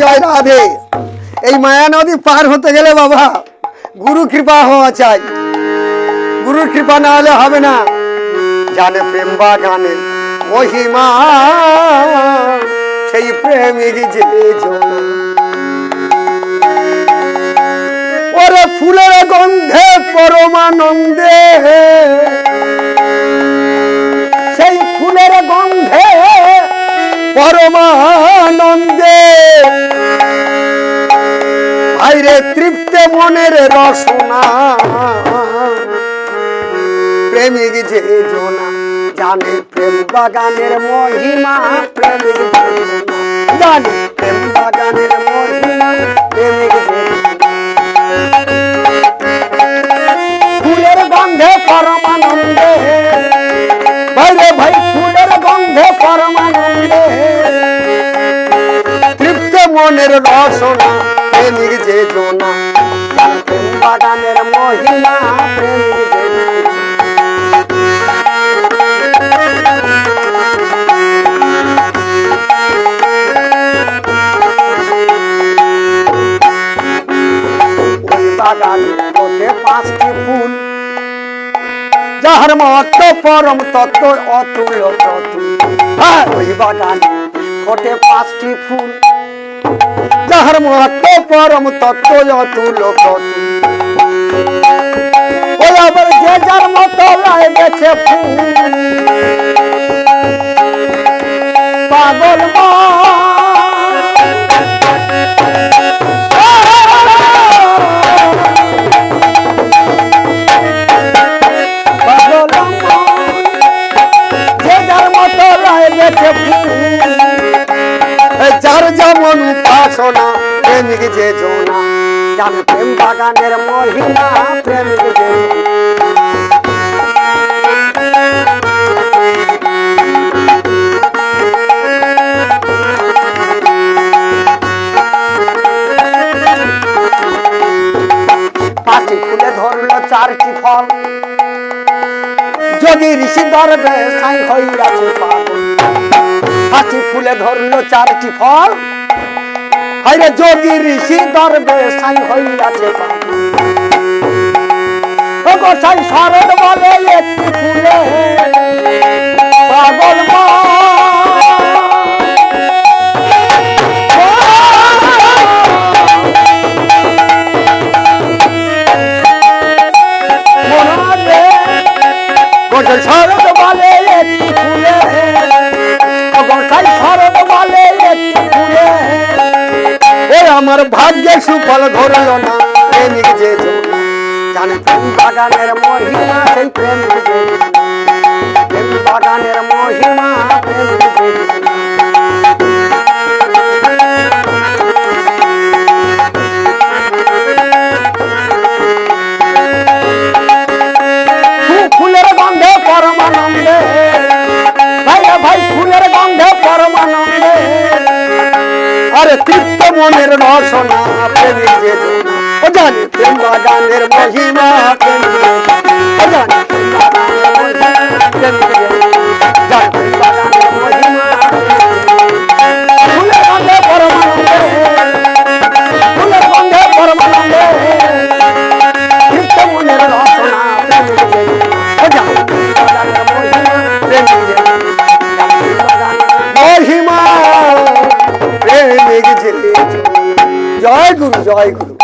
জয় রাধে এই মায়া নদী পার হতে গেলে বাবা, গুরু কৃপা হওয়া চাই। গুরুর কৃপা না হলে হবে না। জানে প্রেম বা গানে মহিমা, সেই প্রেমিক যে ওরে ফুলের গন্ধে পরমানন্দে, সেই ফুলের গন্ধে পরমানন্দে। ভাইরে তৃপ্তে মনের রসনা। প্রেমিক যে জনা, জানে প্রেম বাগানের মহিমা, প্রেমিক জনা প্রেম বাগানের মহিমা, প্রেমিক ফুলের গন্ধে পরমানন্দে ভাইরে ভাই, ফুলের গন্ধে পরমানন্দে। তৃপ্ত মনের রসনা প্রেমিক যে প্রেম বাগানের মহিমা প্রেমিক যে পাঁচটি ফুল যাহার মত পরম তত্ত্ব। অতুল হ্যাঁ। ওই বাগানে ফোটে পাঁচটি ফুল। যাহার মত পরম তত্ত্ব অতুল ওই আবার যে যার মতো লাই গেছে পাগল যার মতো রায় গেছে। যার যেমন উপাসনা প্রেমিক যে জোনা জানে প্রেম বাগানের মহিমা, প্রেমিক যে। পাঁচটি ফুলে ধরলো চারটি ফল। যোগী ঋষি পাঁচটি ফুলে ধরলো চারটি ফল। হাইরে যোগী ঋষি দরবে সাই হইয়াছে। গোসাই শরৎ বলে একটি ফুলে পাগল মা। শরৎ বলে একটি ফুলে আমার ভাগ্যে সুফল ধরল না। প্রেমিক যে জোনা প্রেম বাগানের মহিলা সেই প্রেম আরে তৃপ্ত মনের রসনা প্রেমিক যে। ও জানি প্রেম বাগানের মহিমা প্রেমিক ও জানি প্রেম বাগানের মহিমা প্রেমিক গুরু জয় গুরু